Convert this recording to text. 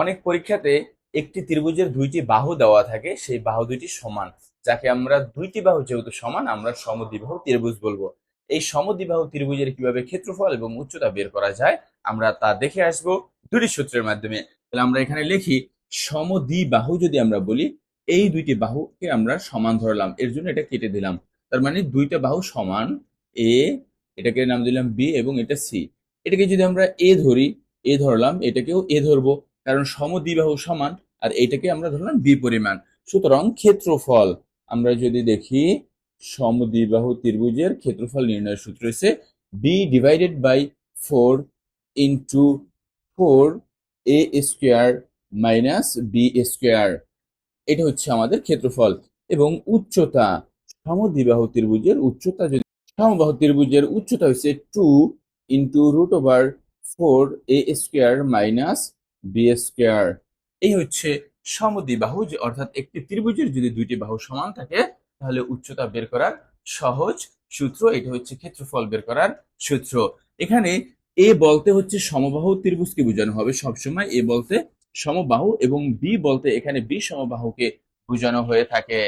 অনেক পরীক্ষাতে একটি ত্রিভুজের দুইটি বাহু দেওয়া থাকে, সেই বাহু দুইটি সমান। যাকে আমরা দুইটি বাহু যেহেতু সমান, আমরা সমদ্বিবাহু ত্রিভুজ বলব। এই সমদ্বিবাহু ত্রিভুজের কীভাবে ক্ষেত্রফল এবং উচ্চতা বের করা যায়, আমরা তা দেখে আসব দুটি সূত্রের মাধ্যমে। তাহলে আমরা এখানে লিখি, সমদ্বিবাহু যদি আমরা বলি, এই দুইটি বাহুকে আমরা সমান ধরলাম, এর জন্য এটা কেটে দিলাম। তার মানে দুইটা বাহু সমান এ এটাকে নাম দিলাম বি এবং এটা সি এটাকে যদি আমরা এ ধরি এ ধরলাম, এটাকেও এ ধরবো। কারণ সমদ্বিবাহু সমান, আর এটাকে আমরা ধরলাম বি পরিমাণ সুতরাং ক্ষেত্রফল, আমরা যদি দেখি সমদ্বিবাহু ত্রিভুজের ক্ষেত্রফল নির্ণয়ের সূত্র হচ্ছে B divided by four into four A square minus B square এটা হচ্ছে আমাদের ক্ষেত্রফল। এবং উচ্চতা, সমদ্বিবাহু ত্রিভুজের উচ্চতা যদি সমবাহু ত্রিভুজের উচ্চতা হচ্ছে two into root over four A square minus B square এই হচ্ছে সমদ্বিবাহু যে অর্থাৎ একটি ত্রিভুজের যদি দুইটি বাহু সমান থাকে, তাহলে উচ্চতা বের করার সহজ সূত্র, এটা হচ্ছে ক্ষেত্রফল বের করার সূত্র। এখানে এ বলতে হচ্ছে সমবাহু ত্রিভুজকে বোঝানো হবে সবসময়। এ বলতে সমবাহু এবং বি বলতে এখানে বি সমবাহুকে বোঝানো হয়ে থাকে।